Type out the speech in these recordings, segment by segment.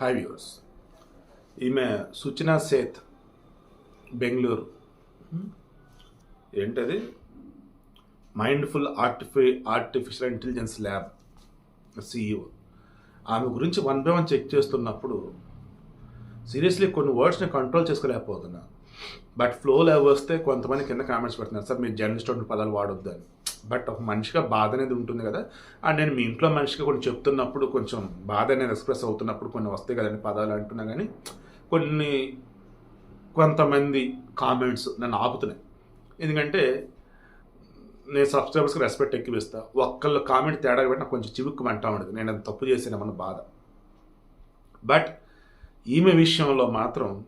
Hi viewers ఈమె సుచనా సేత్ బెంగళూరు. ఏంటది? Mindful ఆర్టిఫి ఆర్టిఫిషియల్ ఇంటెలిజెన్స్ ల్యాబ్ సిఇఓ ఆమె గురించి వన్ బై వన్ చెక్ చేస్తున్నప్పుడు సీరియస్లీ కొన్ని వర్డ్స్ని కంట్రోల్ చేసుకోలేకపోతున్నా. బట్ ఫ్లో లెవెల్ వస్తే కొంతమంది కింద కామెంట్స్ పెడుతున్నారు. సార్ మీరు జర్నలిస్ట్ పదాలు వాడొద్దు అని బట్ ఒక మనిషిగా బాధ అనేది ఉంటుంది కదా. అండ్ నేను మీ ఇంట్లో మనిషిగా కొన్ని చెప్తున్నప్పుడు కొంచెం బాధ అనేది ఎక్స్ప్రెస్ అవుతున్నప్పుడు కొన్ని వస్తాయి కదండి పదాలు అంటున్నా కానీ కొన్ని కొంతమంది కామెంట్స్ నన్ను ఆపుతున్నాయి. ఎందుకంటే నేను సబ్స్క్రైబర్స్కి రెస్పెక్ట్ ఎక్కువ ఒక్కళ్ళు కామెంట్ తేడా పెట్టి నాకు కొంచెం చివుక్కు అంటా ఉండదు నేను అది తప్పు చేసానేమన్న బాధ. బట్ ఈమె విషయంలో మాత్రం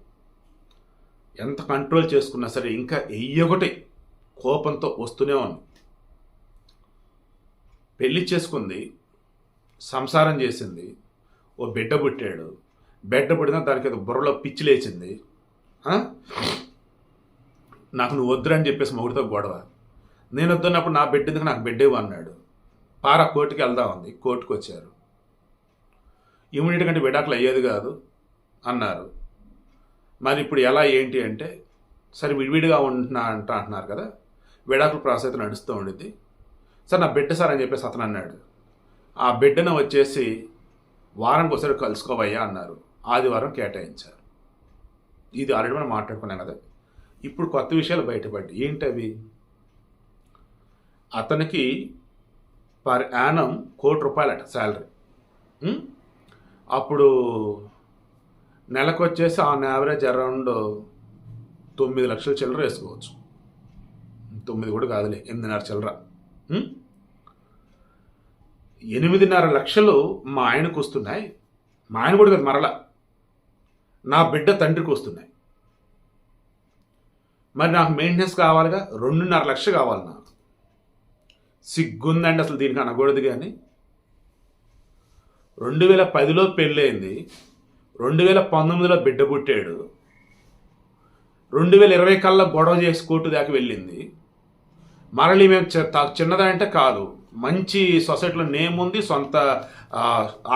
ఎంత కంట్రోల్ చేసుకున్నా సరే ఇంకా ఎయ్యొకటి కోపంతో వస్తూనే ఉంది. పెళ్ళి చేసుకుంది సంసారం చేసింది ఓ బిడ్డ పుట్టాడు. బిడ్డ పుట్టిన దానికి బుర్రలో పిచ్చి లేచింది. నాకు నువ్వు వద్దురని చెప్పేసి మొగుడితో గొడవ. నేను వద్దున్నప్పుడు నా బిడ్డ ఎందుకు నాకు బిడ్డ అన్నాడు. పారా కోర్టుకి వెళ్దా ఉంది కోర్టుకు వచ్చారు. ఇమ్యూనిటీ కంటే విడాకులు అయ్యేది కాదు అన్నారు. మరి ఇప్పుడు ఎలా ఏంటి అంటే సరే విడివిడిగా ఉంటున్నా అంట అంటున్నారు కదా విడాకుల ప్రాసెస్ నడుస్తూ ఉండిద్ది. సార్ నా బిడ్డ సార్ అని చెప్పేసి అతను అన్నాడు. ఆ బిడ్డను వచ్చేసి వారానికి ఒకసారి కలుసుకోవయ్యా అన్నారు. ఆదివారం కేటాయించారు. ఇది ఆల్రెడీ మనం మాట్లాడుకున్నాం కదా. ఇప్పుడు కొత్త విషయాలు బయటపడ్డాయి. ఏంటవి అతనికి పర్ యానం కోటి రూపాయలట శాలరీ. అప్పుడు నెలకు వచ్చేసి ఆన్ యావరేజ్ అరౌండ్ తొమ్మిది లక్షల చిల్లర వేసుకోవచ్చు. తొమ్మిది కూడా కాదులే ఎనిమిదిన్నర చిల్లర. ఎనిమిదిన్నర లక్షలు మా ఆయనకు వస్తున్నాయి. మా ఆయన కూడా మరల. నా బిడ్డ తండ్రికి వస్తున్నాయి. మరి నాకు మెయింటెనెన్స్ కావాలిగా? రెండున్నర లక్షలు కావాలి నాకు. సిగ్గుందండి అసలు దీనికి అనకూడదు కానీ. రెండు వేల పదిలో పెళ్ళయింది. రెండు వేల పంతొమ్మిదిలో బిడ్డ పుట్టాడు. రెండు వేల ఇరవై కల్లా గొడవ చేసి కోర్టు దాకా వెళ్ళింది. మరలి మేము చిన్నదంటే కాదు. మంచి సొసైటీలో నేమ్ ఉంది సొంత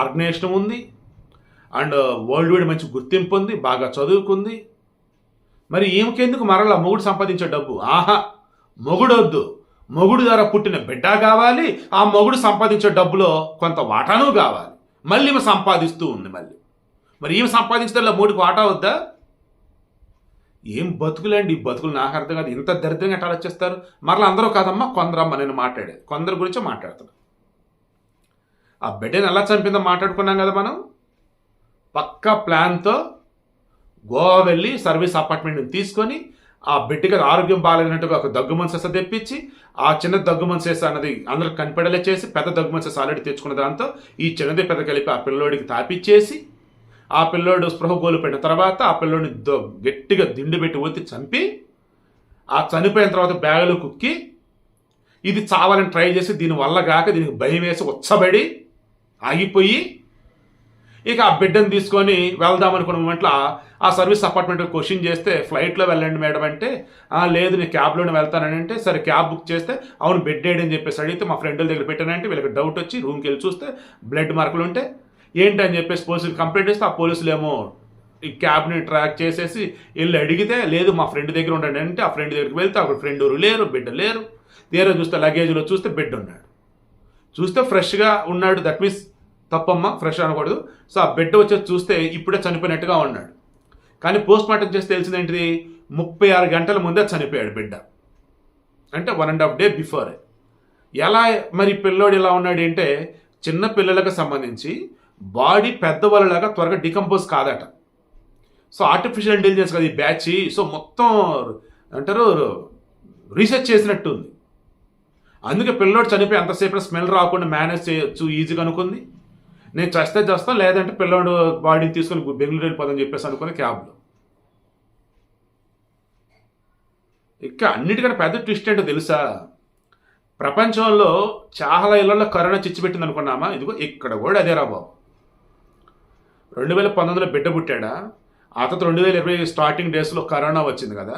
ఆర్గనైజేషన్ ఉంది అండ్ వరల్డ్ వైడ్ మంచి గుర్తింపు ఉంది బాగా చదువుకుంది. మరి ఈమెకెందుకు మరల మొగుడు సంపాదించే డబ్బు? ఆహా మొగుడొద్దు. మొగుడు ద్వారా పుట్టిన బిడ్డ కావాలి ఆ మొగుడు సంపాదించే డబ్బులో కొంత వాటాను కావాలి. మళ్ళీ ఈమె సంపాదిస్తూ ఉంది మళ్ళీ. మరి ఈమె సంపాదించడంలో మూడుకి వాటా వద్దా? ఏం బతుకులండి? ఈ బతుకులు నాకు అర్థం కాదు. ఇంత దరిద్రంగా ఎట్లా వచ్చేస్తారు మరలా అందరూ కాదమ్మా కొందరమ్మ నేను మాట్లాడేది. కొందరి గురించి మాట్లాడుతున్నా. ఆ బిడ్డని ఎలా చంపిందో మాట్లాడుకున్నాం కదా మనం? పక్కా ప్లాన్తో గోవా వెళ్ళి సర్వీస్ అపార్ట్మెంట్ని తీసుకొని ఆ బిడ్డకి ఆరోగ్యం బాగాలేనట్టుగా ఒక దగ్గు మనసెస తెప్పించి ఆ చిన్న దగ్గు మనసెస అన్నది అందరూ కనిపెడలే చేసి పెద్ద దగ్గు మనసెస ఆల్రెడీ తెచ్చుకున్న దాంతో ఈ చిన్నది పెద్ద కలిపి ఆ పిల్లోడికి తాపిచ్చేసి ఆ పిల్లోడు స్పృహ కోల్పోయిన తర్వాత ఆ పిల్లోడిని దో- గట్టిగా దిండు పెట్టి ఒత్తి చంపి ఆ చనిపోయిన తర్వాత బ్యాగులో కుక్కి ఇది చావాలని ట్రై చేసి దీని వల్ల కాక దీనికి భయం వేసి ఉచ్చబడి ఆగిపోయి ఇక ఆ బిడ్డను తీసుకొని వెళ్దాం అనుకున్న మూమెంట్లో ఆ- సర్వీస్ అపార్ట్మెంట్ క్వశ్చన్ చేస్తే ఫ్లైట్లో వెళ్ళండి మేడం అంటే లేదు నేను క్యాబ్లోనే వెళ్తానని అంటే సరే క్యాబ్ బుక్ చేస్తే అవును బెడ్ వేయడని చెప్పేసి అడిగితే మా ఫ్రెండ్ దగ్గర పెట్టానంటే వీళ్ళకి డౌట్ వచ్చి రూమ్కి వెళ్ళి చూస్తే బ్లడ్ మార్కులు ఉంటే ఏంటి అని చెప్పేసి పోలీసులు కంప్లైంట్ చేస్తే ఆ పోలీసులు ఏమో ఈ క్యాబ్ని ట్రాక్ చేసేసి వెళ్ళి అడిగితే లేదు మా ఫ్రెండ్ దగ్గర ఉండండి అంటే ఆ ఫ్రెండ్ దగ్గరికి వెళ్తే అక్కడ ఫ్రెండ్ ఊరు లేరు బిడ్డ లేరు. తీరా చూస్తే లగేజ్లో చూస్తే బిడ్డ ఉన్నాడు. చూస్తే ఫ్రెష్గా ఉన్నాడు. దట్ మీన్స్ తప్పమ్మ ఫ్రెష్ అనకూడదు. సో ఆ బిడ్డ వచ్చేసి చూస్తే ఇప్పుడే చనిపోయినట్టుగా ఉన్నాడు. కానీ పోస్ట్ మార్టం చేస్తే తెలిసింది ఏంటిది ముప్పై ఆరు గంటల ముందే చనిపోయాడు బిడ్డ. అంటే one and half day before ఎలా మరి పిల్లోడు ఎలా ఉన్నాడు అంటే చిన్న పిల్లలకు సంబంధించి బాడీ పెద్దవాళ్ళలాగా త్వరగా డికంపోజ్ కాదట. సో ఆర్టిఫిషియల్ ఇంటెలిజెన్స్ కదా ఈ బ్యాచ్. సో మొత్తం అంటారు రీసెర్చ్ చేసినట్టు ఉంది అందుకే పిల్లోడు చనిపోయి అంతసేపు స్మెల్ రాకుండా మేనేజ్ చేయొచ్చు ఈజీగా అనుకుంది. నేను చస్తే చేస్తాను లేదంటే పిల్లోడు బాడీని తీసుకొని బెంగళూరు వెళ్ళిపోదని చెప్పేసి అనుకుని క్యాబ్లో. ఇంకా అన్నిటికంటే పెద్ద ట్విస్ట్ ఏంటో తెలుసా? ప్రపంచంలో చాలా ఇళ్ళలో కరోనా చిచ్చిపెట్టింది అనుకున్నామా ఇదిగో ఇక్కడ కూడా అదే రా బాబు. రెండు వేల పంతొమ్మిదిలో బిడ్డ పుట్టాడా? ఆ తర్వాత రెండు వేల ఇరవై స్టార్టింగ్ డేస్లో కరోనా వచ్చింది కదా.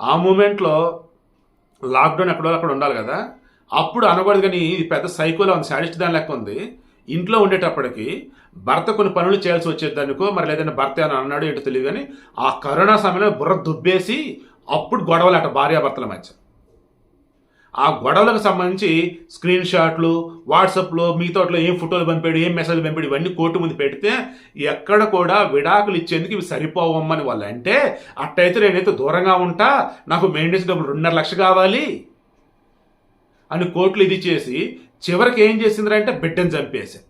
ఆ మూమెంట్లో లాక్డౌన్ ఎక్కడో అక్కడ ఉండాలి కదా. అప్పుడు అనకూడదు కానీ ఇది పెద్ద సైకోలో ఉంది. శాడిస్ట్ దాని లెక్క ఉంది. ఇంట్లో ఉండేటప్పటికి భర్త కొన్ని పనులు చేయాల్సి వచ్చేదానికో మరి లేదంటే భర్త అని అన్నాడు ఏంటో తెలియదు కానీ ఆ కరోనా సమయంలో బుర్ర దుబ్బేసి అప్పుడు గొడవలు అట భార్యాభర్తల మధ్య. ఆ గొడవలకు సంబంధించి స్క్రీన్ షాట్లు వాట్సాప్లో మిగతాట్లో ఏం ఫోటోలు పంపాడు ఏం మెసేజ్ పంపాడు ఇవన్నీ కోర్టు ముందు పెడితే ఎక్కడ కూడా విడాకులు ఇచ్చేందుకు ఇవి సరిపోవమ్మని వాళ్ళు అంటే అట్టయితే నేనైతే దూరంగా ఉంటా నాకు మెయింటెన్స్ డబ్బులు రెండున్నర లక్ష కావాలి అని కోర్టులు ఇది చేసి చివరికి ఏం చేసిందంటే బిడ్డను చంపేశాను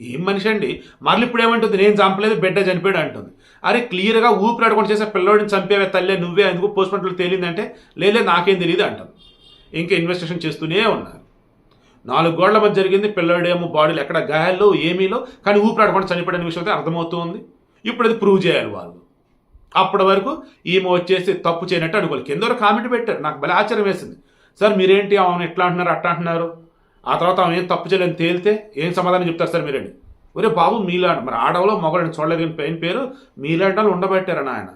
ఏం మనిషి అండి? మళ్ళీ ఇప్పుడు ఏమంటుంది? నేను చంపలేదు బిడ్డ చనిపోయాడు అంటుంది. అరే క్లియర్గా ఊపిరాడకుండా చేసే పిల్లోడిని చంపేవే తల్లే నువ్వే ఎందుకు పోస్ట్ మార్టంలో తేలిందంటే లేలే నాకేం తెలియదు అంటుంది. ఇంకా ఇన్వెస్టిగేషన్ చేస్తూనే ఉన్నారు. నాలుగు గోళ్ళ మధ్య జరిగింది పిల్లడేమో బాడీలు ఎక్కడ గాయాల్లో ఏమీలో కానీ ఊపిరాడకుండా చనిపోయిన విషయం అయితే అర్థమవుతుంది. ఇప్పుడు అది ప్రూవ్ చేయాలి వాళ్ళు. అప్పటి వరకు ఈమె వచ్చేసి తప్పు చేయనట్టు అనుకోవాలి కింద కామెంట్ పెట్టారు. నాకు భలే ఆశ్చర్యం వేసింది. సార్ మీరేంటి ఆమెను ఎట్లా అంటున్నారు అట్లా అంటున్నారు? ఆ తర్వాత ఆమె ఏం తప్పు చేయలేని తేలితే ఏం సమాధానం చెప్తారు సార్ మీరండి? ఒరే బాబు మీలాంటి మరి ఆడవలో మొగలని చూడలేదు పెయిన్ పేరు? మీలాంటి వాళ్ళు ఉండబెట్టారని ఆయన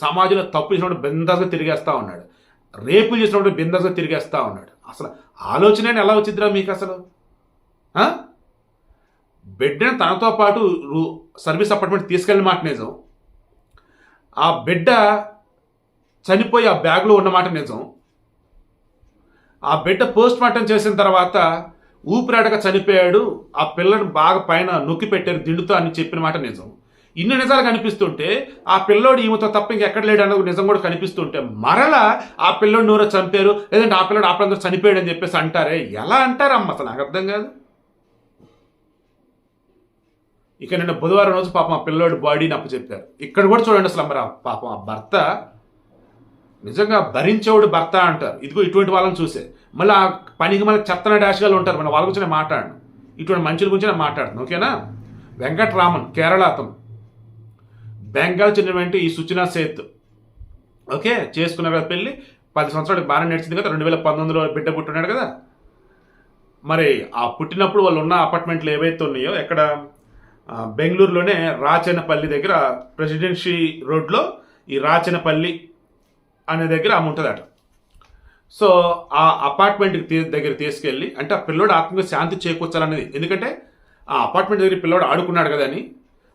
సమాజంలో తప్పు చేసినప్పుడు బిందాస్గా తిరిగేస్తా ఉన్నాడు. రేపు చేసినప్పుడు బిందాస్గా తిరిగేస్తా ఉన్నాడు. అసలు ఆలోచన ఎలా వచ్చిందిరా మీకు అసలు? బిడ్డను తనతో పాటు సర్వీస్ అపార్ట్మెంట్ తీసుకెళ్ళిన మాట నిజం. ఆ బిడ్డ చనిపోయి ఆ బ్యాగ్లో ఉన్నమాట నిజం. ఆ బిడ్డ పోస్ట్ మార్టం చేసిన తర్వాత ఊపిరాడక చనిపోయాడు ఆ పిల్లని బాగా పైన నొక్కి పెట్టారు దిండుతో అని చెప్పిన మాట నిజం. ఇన్ని నిజాలు కనిపిస్తుంటే ఆ పిల్లోడు ఈమెతో తప్ప ఇంకెక్కడ లేడు అన్నది నిజం కూడా కనిపిస్తుంటే మరలా ఆ పిల్లోడు నూరో చంపారు లేదంటే ఆ పిల్లోడు ఆ పిల్లలు చనిపోయాడు అని చెప్పేసి అంటారే? ఎలా అంటారమ్మ అసలు? నాకు అర్థం కాదు. ఇక నిన్న బుధవారం రోజు పాపం ఆ పిల్లోడి బాడీని అప్పచెప్పారు. ఇక్కడ కూడా చూడండి అసలు మరి పాపం ఆ భర్త. నిజంగా భరించేవాడు భర్త అంటారు. ఇదిగో ఇటువంటి వాళ్ళని చూసే. మళ్ళీ ఆ పనికి మళ్ళీ చెత్తన డాష్గాలు ఉంటారు. మన వాళ్ళ గురించి నేను మాట్లాడను. ఇటువంటి మనుషుల గురించి నేను మాట్లాడుతాను ఓకేనా? వెంకటరామన్ కేరళ అతను బెంగాల్ చెందినటువంటి ఈ సుచనా సేత్. ఓకే చేసుకున్న కదా పెళ్ళి పది సంవత్సరాలు బాగానే నడిచింది కదా రెండు వేల పంతొమ్మిదిలో బిడ్డ పుట్టున్నాడు కదా. మరి ఆ పుట్టినప్పుడు వాళ్ళు ఉన్న అపార్ట్మెంట్లు ఏవైతే ఉన్నాయో ఎక్కడ? బెంగళూరులోనే రాచనపల్లి దగ్గర ప్రెసిడెన్సీ రోడ్లో ఈ రాచనపల్లి అనే దగ్గర ఆమె ఉంటుందట. సో ఆ అపార్ట్మెంట్కి దగ్గర తీసుకెళ్ళి అంటే ఆ పిల్లోడు ఆత్మీయ శాంతి చేకూర్చాలనేది ఎందుకంటే ఆ అపార్ట్మెంట్ దగ్గర పిల్లోడు ఆడుకున్నాడు కదా అని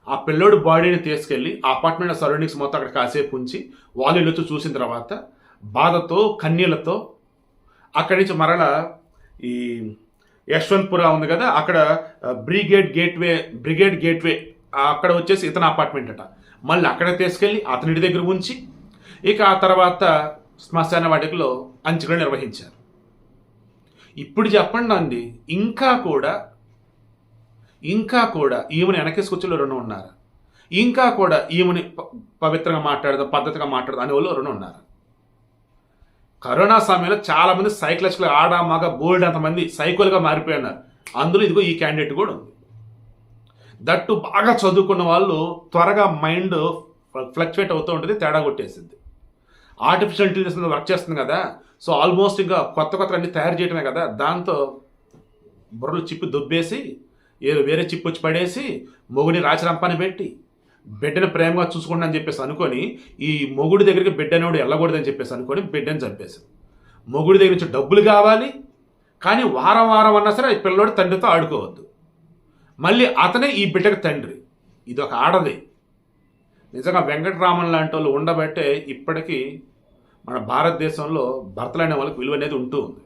ఆ పిల్లోడు బాడీని తీసుకెళ్ళి ఆ అపార్ట్మెంట్ సరౌండింగ్స్ మొత్తం అక్కడ కాసేపు ఉంచి వాళ్ళు ఇల్లుతూ చూసిన తర్వాత బాధతో కన్నీళ్ళతో అక్కడి నుంచి మరల ఈ యశ్వంత్పుర ఉంది కదా అక్కడ బ్రిగేడ్ గేట్వే బ్రిగేడ్ గేట్వే అక్కడ వచ్చేసి ఇతని అపార్ట్మెంట్ అట. మళ్ళీ అక్కడ తీసుకెళ్ళి అతని దగ్గర ఉంచి ఇక ఆ తర్వాత శ్మశాన వాటికలో అంచనా నిర్వహించారు. ఇప్పుడు చెప్పండి అండి ఇంకా కూడా ఇంకా కూడా ఈమెను వెనకేసుకొచ్చిన రెండు ఉన్నారు? ఇంకా కూడా ఈమెని ప- పవిత్రంగా మాట్లాడదాం పద్ధతిగా మాట్లాడదాం అనే వాళ్ళు రెండు ఉన్నారు? కరోనా సమయంలో చాలామంది మంది ఆడ మగ బోల్డ్ అంతమంది సైకోలుగా మారిపోయినారు. అందులో ఇదిగో ఈ క్యాండిడేట్ కూడా ఉంది. దట్టు బాగా చదువుకున్న వాళ్ళు త్వరగా మైండ్ ఫ్లక్చువేట్ అవుతూ ఉంటుంది తేడా కొట్టేసింది. ఆర్టిఫిషియల్ ఇంటెలిజెన్స్ వర్క్ చేస్తుంది కదా సో ఆల్మోస్ట్ ఇంకా కొత్త కొత్త అన్ని తయారు చేయడమే కదా దాంతో బుర్రలు చిప్పి దుబ్బేసి ఏదో వేరే చిప్ వచ్చి పడేసి మొగుని రాచరంపాన్ని పెట్టి బిడ్డను ప్రేమగా చూసుకోండి అని చెప్పేసి అనుకొని ఈ మొగుడి దగ్గరికి బిడ్డనోడు వెళ్ళకూడదని చెప్పేసి అనుకొని బిడ్డను చంపేశారు. మొగుడి దగ్గర నుంచి డబ్బులు కావాలి కానీ వారం వారం అన్నా సరే ఈ పిల్లోడు తండ్రితో ఆడుకోవద్దు. మళ్ళీ అతనే ఈ బిడ్డకు తండ్రి. ఇది ఒక ఆడది. నిజంగా వెంకటరామన్ లాంటి వాళ్ళు ఉండబట్టే ఇప్పటికీ మన భారతదేశంలో భర్తలైన వాళ్ళకి విలువ అనేది ఉంటూ ఉంది.